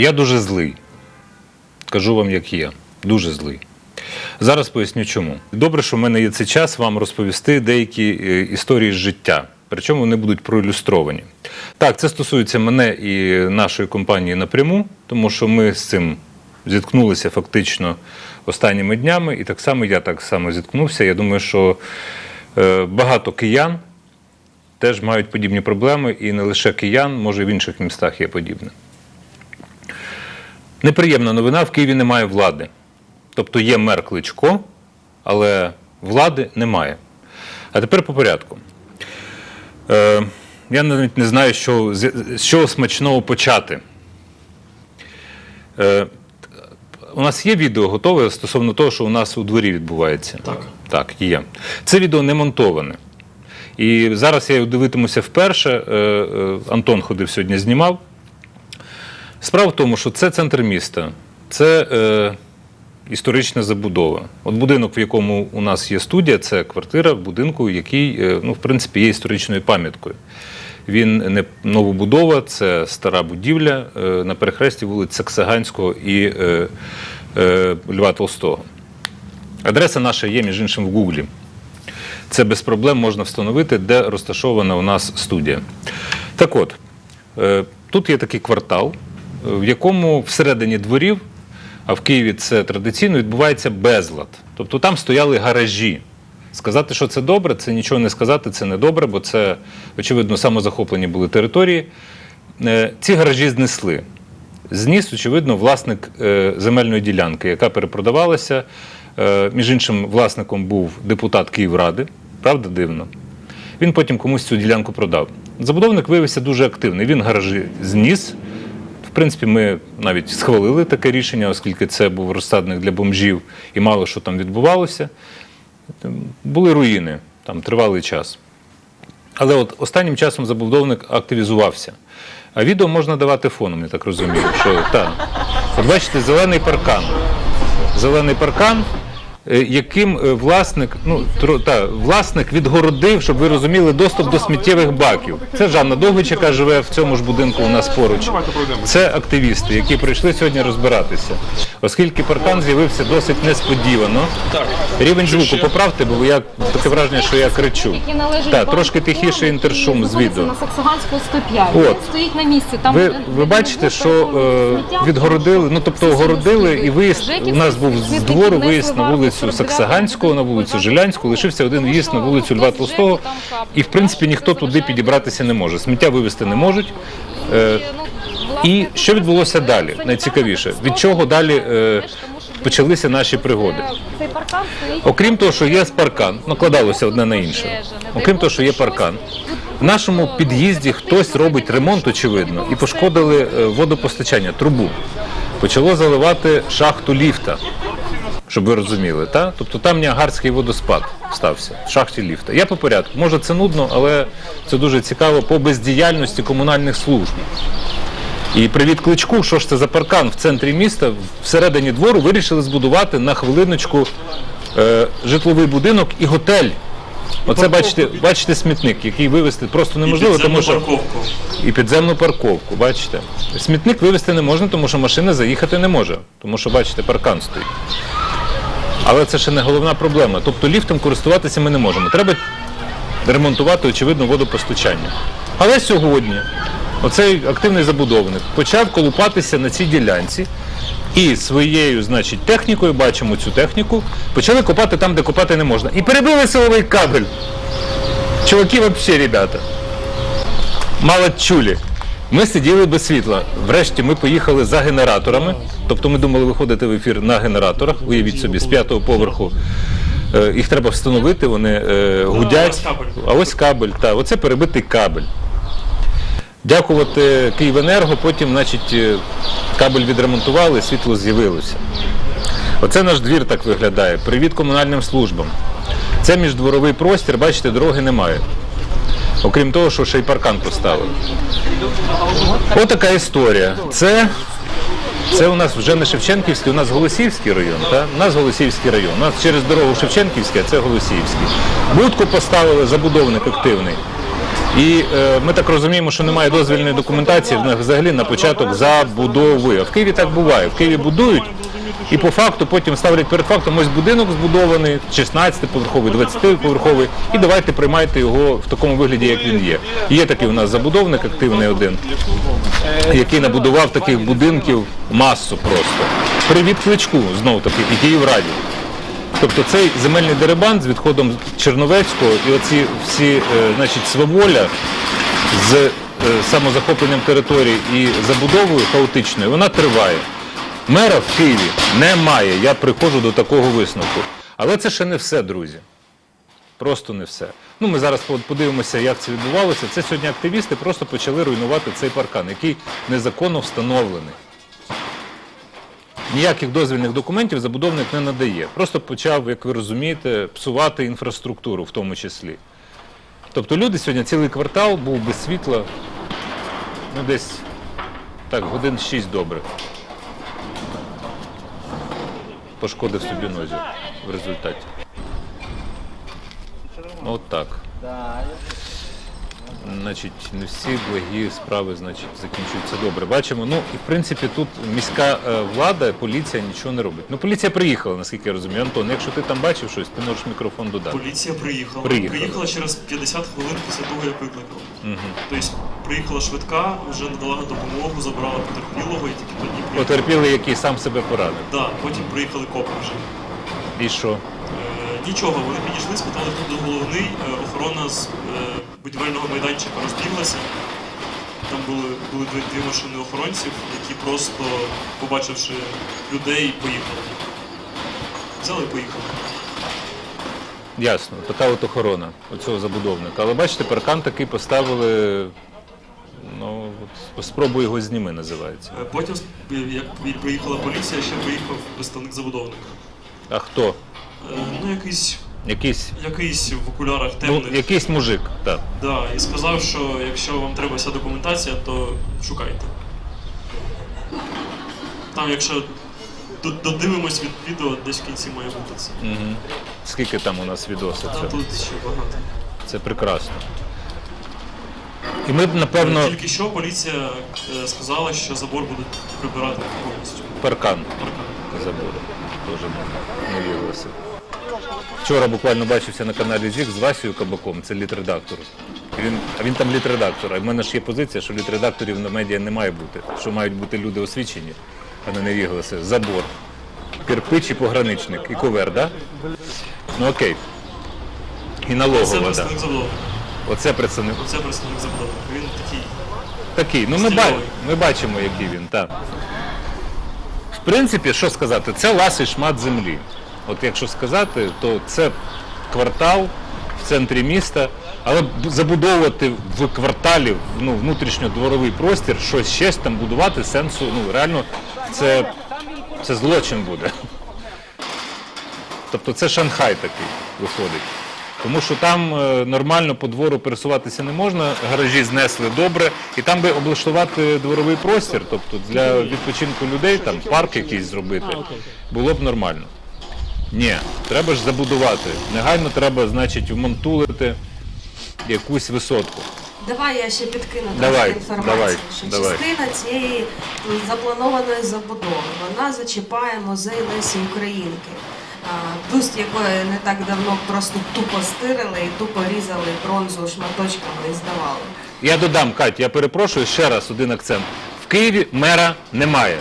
Я дуже злий. Кажу вам, як є. Дуже злий. Зараз поясню чому. Добре, що в мене є цей час вам розповісти деякі е, історії з життя. Причому вони будуть проілюстровані. Так, це стосується мене і нашої компанії напряму, тому що ми з цим зіткнулися фактично останніми днями, і так само я так само зіткнувся. Я думаю, що е, багато киян теж мають подібні проблеми, і не лише киян, може в інших містах є подібне. Неприємна новина: в Києві немає влади. Тобто є мер Кличко, але влади немає. А тепер по порядку. Е, я навіть не знаю, що, з чого смачного почати. Е, у нас є відео готове стосовно того, що у нас у дворі відбувається. Так. Так, є. Це відео не монтоване. І зараз я його дивитимуся вперше. Е, е, Антон ходив сьогодні, знімав. Справа в тому, що це центр міста, це е, історична забудова. От будинок, в якому у нас є студія, це квартира в будинку, який, е, ну, в принципі, є історичною пам'яткою. Він не новобудова, це стара будівля е, на перехресті вулиць Саксаганського і е, е, Льва Толстого. Адреса наша є, між іншим, в Гуглі. Це без проблем можна встановити, де розташована у нас студія. Так от, е, тут є такий квартал, в якому всередині дворів, а в Києві це традиційно, відбувається безлад. Тобто там стояли гаражі. Сказати, що це добре, це нічого не сказати, це не добре, бо це, очевидно, самозахоплені були території. Е, Ці гаражі знесли. Зніс, очевидно, власник е, земельної ділянки, яка перепродавалася. Е, Між іншим, власником був депутат Київради. Правда, дивно. Він потім комусь цю ділянку продав. Забудовник виявився дуже активний. Він гаражі зніс. В принципі, ми навіть схвалили таке рішення, оскільки це був розсадник для бомжів і мало що там відбувалося. Були руїни, там тривалий час. Але от останнім часом забудовник активізувався. А відео можна давати фоном, я так розумію. Що, та. От бачите, зелений паркан. Зелений паркан, яким е, власник, ну, тро- та, власник відгородив, щоб ви розуміли, доступ до сміттєвих баків. Це Жанна Довгич, яка живе в цьому ж будинку у нас поруч. Це активісти, які прийшли сьогодні розбиратися. Оскільки паркан з'явився досить несподівано. Рівень звуку поправте, бо я таке враження, що я кричу. Так, трошки тихіше інтершум з відео. На Саксаганського 105. От. Стоїть на місці. Там Ви, ви бачите, що е, відгородили, ну тобто огородили, і виїзд у нас був з двору виїзд на варту вулицю 49 Саксаганського, на вулицю Жилянську, лишився один в'їзд на вулицю Льва Толстого, і в принципі ніхто туди підібратися не може. Сміття вивезти не можуть. Е, І що відбулося далі? Найцікавіше, від чого далі е, почалися наші пригоди? Окрім того, що є паркан, накладалося одне на інше. Окрім того, що є паркан, в нашому під'їзді хтось робить ремонт, очевидно, і пошкодили е, водопостачання, трубу. Почало заливати шахту ліфта, щоб ви розуміли. Та? Тобто там Ніагарський водоспад стався в шахті ліфта. Я по порядку. Може, це нудно, але це дуже цікаво по бездіяльності комунальних служб. І привіт кличку, що ж це за паркан в центрі міста, всередині двору вирішили збудувати на хвилиночку е, житловий будинок і готель. Оце бачите, бачите смітник, який вивезти просто неможливо, тому що парковку. і підземну парковку. Бачите, смітник вивезти не можна, тому що машина заїхати не може, тому що бачите, паркан стоїть. Але це ще не головна проблема. Тобто ліфтом користуватися ми не можемо. Треба ремонтувати, очевидно, водопостачання. Але сьогодні оцей активний забудовник почав колупатися на цій ділянці і своєю, значить, технікою, бачимо цю техніку, почали копати там, де копати не можна. І перебили силовий кабель. Чуваки, взагалі, ребята, мало чулі. Ми сиділи без світла. Врешті ми поїхали за генераторами. Тобто ми думали виходити в ефір на генераторах. Уявіть собі, з п'ятого поверху. Е, Їх треба встановити, вони е, гудять. А ось кабель. Так, оце перебитий кабель. Дякувати Київенерго, потім, значить, е, кабель відремонтували, світло з'явилося. Оце наш двір так виглядає. Привіт комунальним службам. Це міждворовий простір, бачите, дороги немає. Окрім того, що ще й паркан поставили. Отака історія. Це, це у нас вже не Шевченківський, у нас Голосіївський район. Та? У нас Голосіївський район. У нас через дорогу Шевченківське, а це Голосіївський. Будку поставили, забудовник активний. І е, ми так розуміємо, що немає дозвільної документації взагалі на початок забудови. А в Києві так буває. В Києві будують і по факту потім ставлять перед фактом ось будинок збудований, 16-поверховий, 20-поверховий, і давайте приймайте його в такому вигляді, як він є. Є такий у нас забудовник активний один, який набудував таких будинків масу просто. Привіт кличку знову таки і Київраді. Тобто цей земельний дерибан з відходом Черновецького і оці всі, е, значить, сваволя з е, самозахопленням територій і забудовою хаотичною, вона триває. Мера в Києві немає. Я приходжу до такого висновку. Але це ще не все, друзі. Просто не все. Ну, ми зараз подивимося, як це відбувалося. Це сьогодні активісти просто почали руйнувати цей паркан, який незаконно встановлений. Ніяких дозвільних документів забудовник не надає. Просто почав, як ви розумієте, псувати інфраструктуру в тому числі. Тобто люди сьогодні цілий квартал був без світла, ну десь так, годин 6 добре. Пошкодив собі нозі в результаті. От так. Значить, не всі благі справи значить, закінчуються добре. Бачимо. Ну і в принципі тут міська е, влада, поліція нічого не робить. Ну, поліція приїхала, наскільки я розумію. Антон, якщо ти там бачив щось, ти можеш мікрофон додати. Поліція приїхала. Приїхала. через 50 хвилин після того, як викликав. Угу. Тобто приїхала швидка, вже надала допомогу, забрала потерпілого і тільки тоді приїхала. Потерпілий, який сам себе поранив. Да, потім приїхали копи вже. І що? Е, нічого, вони підійшли, спитали, хто тут головний. Е, охорона з е, будівельного майданчика розбіглася. Там були, були дві, дві машини охоронців, які просто, побачивши людей, поїхали. Взяли і поїхали. Ясно, така от охорона оцього забудовника. Але бачите, паркан такий поставили. Ну, спробуй його зніми, називається. Е, Потім, як приїхала поліція, ще приїхав представник забудовника. А хто? Е, Ну, якийсь, Якийсь, якийсь в окулярах ну, якийсь мужик, так. Да, і сказав, що якщо вам треба вся документація, то шукайте. Там, якщо додивимось від відео, десь в кінці має бути це. Угу. Скільки там у нас відосів? А Це, тут ще багато. це прекрасно. І ми напевно, Тільки що поліція е, сказала, що забор будуть прибирати повністю. паркан Паркан. забору. Теж не вірилося. Вчора буквально бачився на каналі ЗІК з Васею Кабаком, це літредактор. І Він, а він там літредактор. А в мене ж є позиція, що літредакторів на медіа не має бути, що мають бути люди освічені, а не невігласи. Забор. Кирпич і пограничник. І ковер, так? Да? Ну окей. І Це налогова, так. Да. представник забудовника. Оце представник. Оце представник забудовника. Він такий. Такий, ну ми, ба- ми бачимо, який він, так. В принципі, що сказати, це ласий шмат землі. От якщо сказати, то це квартал в центрі міста, але б- забудовувати в кварталі ну, внутрішньодворовий простір, щось ще там будувати сенсу, ну реально це, це злочин буде. Тобто це Шанхай такий виходить. Тому що там е, нормально по двору пересуватися не можна, гаражі знесли добре, і там би облаштувати дворовий простір, тобто для відпочинку людей, там парк якийсь зробити, було б нормально. Ні, треба ж забудувати. Негайно треба, значить, вмонтулити якусь висотку. Давай я ще підкину Давай, трошки інформації, давай, що давай. частина цієї запланованої забудови вона зачіпає музей Лесі Українки, а, якої не так давно просто тупо стирили і тупо різали бронзу шматочками і здавали. Я додам, Кать, я перепрошую ще раз один акцент. В Києві мера немає.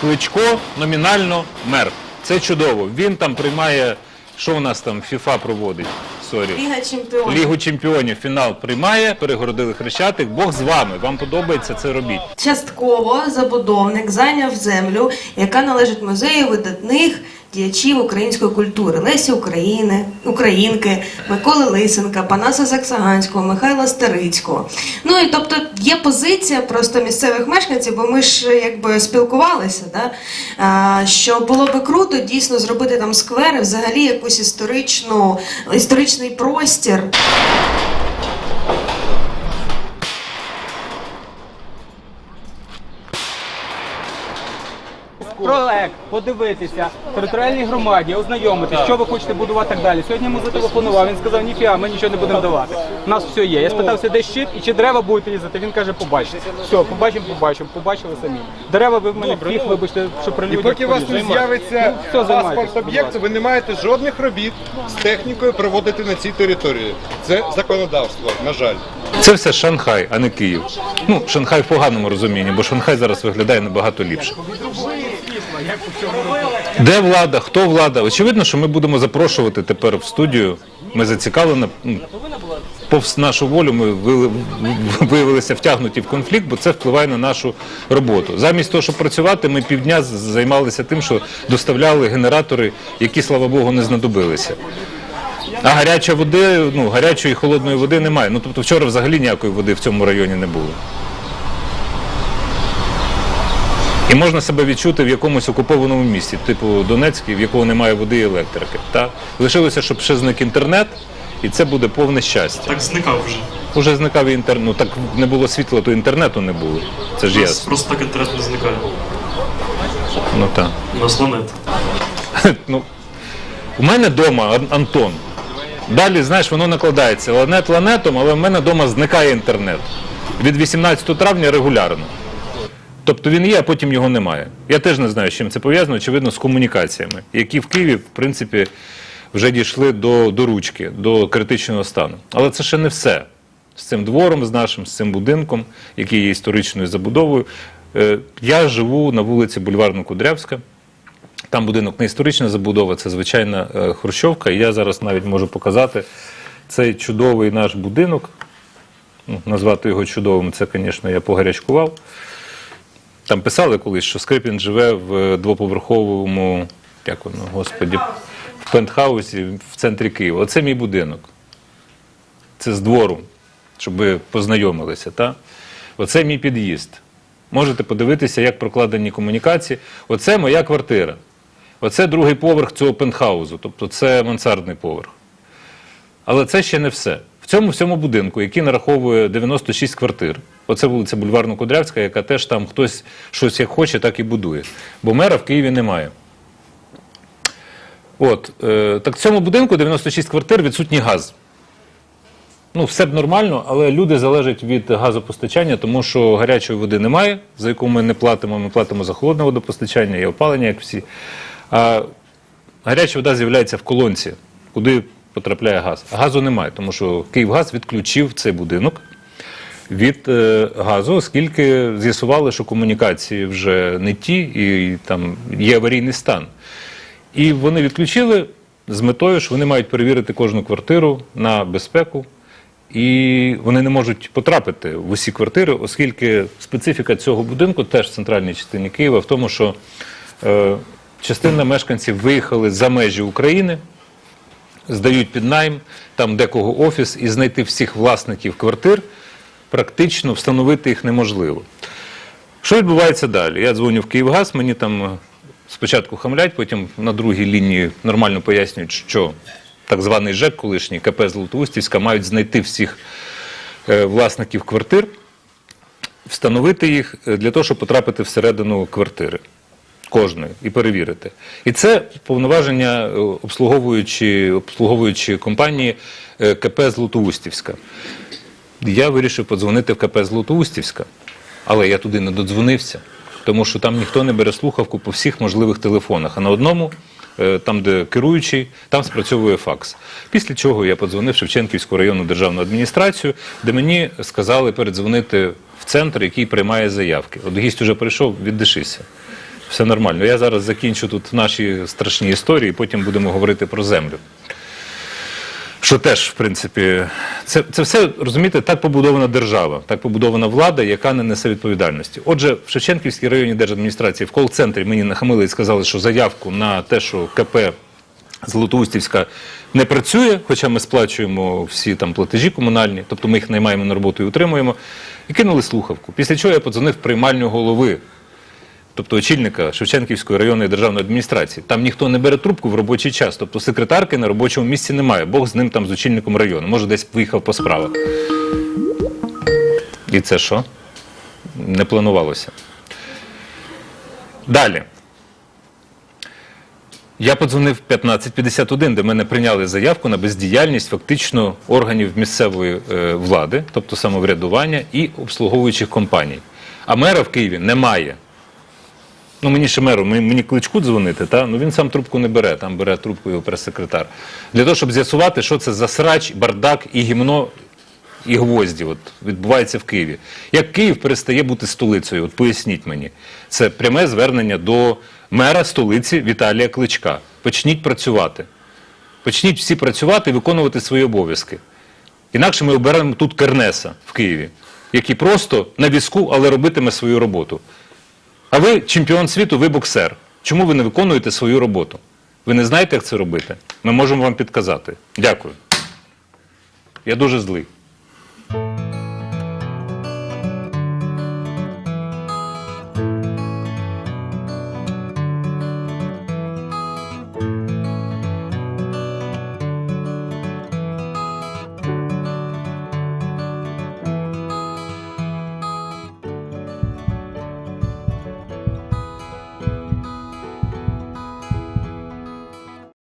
Кличко номінально мер. Це чудово. Він там приймає, що у нас там ФІФА проводить. Сорі. Ліга чемпіонів. Лігу чемпіонів фінал приймає, перегородили хрещатик. Бог з вами. Вам подобається це робіть. Частково забудовник зайняв землю, яка належить музею видатних діячів української культури Лесі України, Українки, Миколи Лисенка, Панаса Саксаганського, Михайла Старицького. Ну і тобто є позиція просто місцевих мешканців, бо ми ж якби спілкувалися, да? а, що було би круто дійсно зробити там сквери, взагалі якусь історичну історичний простір. Проект, подивитися, територіальній громаді, ознайомитися, що ви хочете будувати так далі. Сьогодні йому зателефонував, він сказав, ніфіга, ми нічого не будемо давати. У нас все є. Я спитався, де щит і чи дерева будуть різати. Він каже, побачите. Все, побачимо, побачимо, побачили самі. Дерева ви в мене фіг, вибачте, що при І людях. поки у вас не поріжете. з'явиться Ну, все, займайтесь, паспорт будь об'єкту, ви не маєте жодних робіт з технікою проводити на цій території. Це законодавство, на жаль. Це все Шанхай, а не Київ. Ну, Шанхай в поганому розумінні, бо Шанхай зараз виглядає набагато ліпше. Де влада? Хто влада? Очевидно, що ми будемо запрошувати тепер в студію. Ми зацікавлені. Повз нашу волю ми виявилися втягнуті в конфлікт, бо це впливає на нашу роботу. Замість того, щоб працювати, ми півдня займалися тим, що доставляли генератори, які, слава Богу, не знадобилися. А гарячої води, ну гарячої і холодної води немає. Ну тобто вчора взагалі ніякої води в цьому районі не було. І можна себе відчути в якомусь окупованому місті, типу Донецький, в якого немає води і електрики. Та? Лишилося, щоб ще зник інтернет, і це буде повне щастя. Так зникав вже. Уже зникав і інтернет. Ну так не було світла, то інтернету не було. Це ж У нас ясно. просто так інтернет не зникає. Ну так. У нас ланет. ну, у мене вдома Антон. Далі, знаєш, воно накладається ланет ланетом, але в мене вдома зникає інтернет. Від 18 травня регулярно. Тобто він є, а потім його немає. Я теж не знаю, з чим це пов'язано, очевидно, з комунікаціями, які в Києві, в принципі, вже дійшли до, до ручки, до критичного стану. Але це ще не все. З цим двором, з нашим, з цим будинком, який є історичною забудовою. Е, Я живу на вулиці Бульварно-Кудрявська. Там будинок не історична забудова, це звичайна е, хрущовка. І я зараз навіть можу показати цей чудовий наш будинок. Ну, назвати його чудовим, це, звісно, я погарячкував. Там писали колись, що Скрипін живе в е, двоповерховому, як воно, господі, в пентхаусі в центрі Києва. Оце мій будинок. Це з двору, щоб ви познайомилися. Та? Оце мій під'їзд. Можете подивитися, як прокладені комунікації. Оце моя квартира. Оце другий поверх цього пентхаузу, тобто це мансардний поверх. Але це ще не все. Цьому всьому будинку, який нараховує 96 квартир, оце вулиця Бульварно-Кудрявська, яка теж там хтось щось як хоче, так і будує. Бо мера в Києві немає. От, е, так в цьому будинку 96 квартир відсутній газ. Ну, все б нормально, але люди залежать від газопостачання, тому що гарячої води немає, за яку ми не платимо. Ми платимо за холодне водопостачання і опалення, як всі. А гаряча вода з'являється в колонці, куди потрапляє газ. Газу немає, тому що Київгаз відключив цей будинок від е, газу, оскільки з'ясували, що комунікації вже не ті, і там є аварійний стан. І вони відключили з метою, що вони мають перевірити кожну квартиру на безпеку. І вони не можуть потрапити в усі квартири, оскільки специфіка цього будинку теж в центральній частині Києва в тому, що е, частина мешканців виїхали за межі України, здають під найм, там декого офіс, і знайти всіх власників квартир практично встановити їх неможливо. Що відбувається далі? Я дзвоню в Київгаз, мені там е, спочатку хамлять, потім на другій лінії нормально пояснюють, що так званий ЖЕК, колишній КП Золотоустівська, мають знайти всіх е, власників квартир, встановити їх е, для того, щоб потрапити всередину квартири кожної і перевірити. І це повноваження е, обслуговуючі, обслуговуючі компанії е, КП Златоустівська. Я вирішив подзвонити в КП Златоустівська, але я туди не додзвонився, тому що там ніхто не бере слухавку по всіх можливих телефонах. А на одному, е, там, де керуючий, там спрацьовує факс. Після чого я подзвонив Шевченківську районну державну адміністрацію, де мені сказали передзвонити в центр, який приймає заявки. От гість уже прийшов, віддишися. Все нормально. Я зараз закінчу тут наші страшні історії, потім будемо говорити про землю. Що теж, в принципі, це, це все, розумієте, так побудована держава, так побудована влада, яка не несе відповідальності. Отже, в Шевченківській районній держадміністрації в кол-центрі мені нахамили і сказали, що заявку на те, що КП Золотоустівська не працює, хоча ми сплачуємо всі там платежі комунальні, тобто ми їх наймаємо на роботу і утримуємо, і кинули слухавку. Після чого я подзвонив приймальню голови тобто очільника Шевченківської районної державної адміністрації. Там ніхто не бере трубку в робочий час, тобто секретарки на робочому місці немає. Бог з ним там з очільником району. Може, десь виїхав по справах. І це що? Не планувалося. Далі. Я подзвонив 1551, де мене прийняли заявку на бездіяльність фактично органів місцевої е, влади, тобто самоврядування і обслуговуючих компаній. А мера в Києві немає. Ну, мені ще меру, мені, кличку дзвонити, та? ну він сам трубку не бере, там бере трубку його прес-секретар. Для того, щоб з'ясувати, що це за срач, бардак і гімно, і гвозді от, відбувається в Києві. Як Київ перестає бути столицею? От поясніть мені. Це пряме звернення до мера столиці Віталія Кличка. Почніть працювати. Почніть всі працювати і виконувати свої обов'язки. Інакше ми оберемо тут Кернеса в Києві, який просто на візку, але робитиме свою роботу. А ви чемпіон світу, ви боксер. Чому ви не виконуєте свою роботу? Ви не знаєте, як це робити? Ми можемо вам підказати. Дякую. Я дуже злий.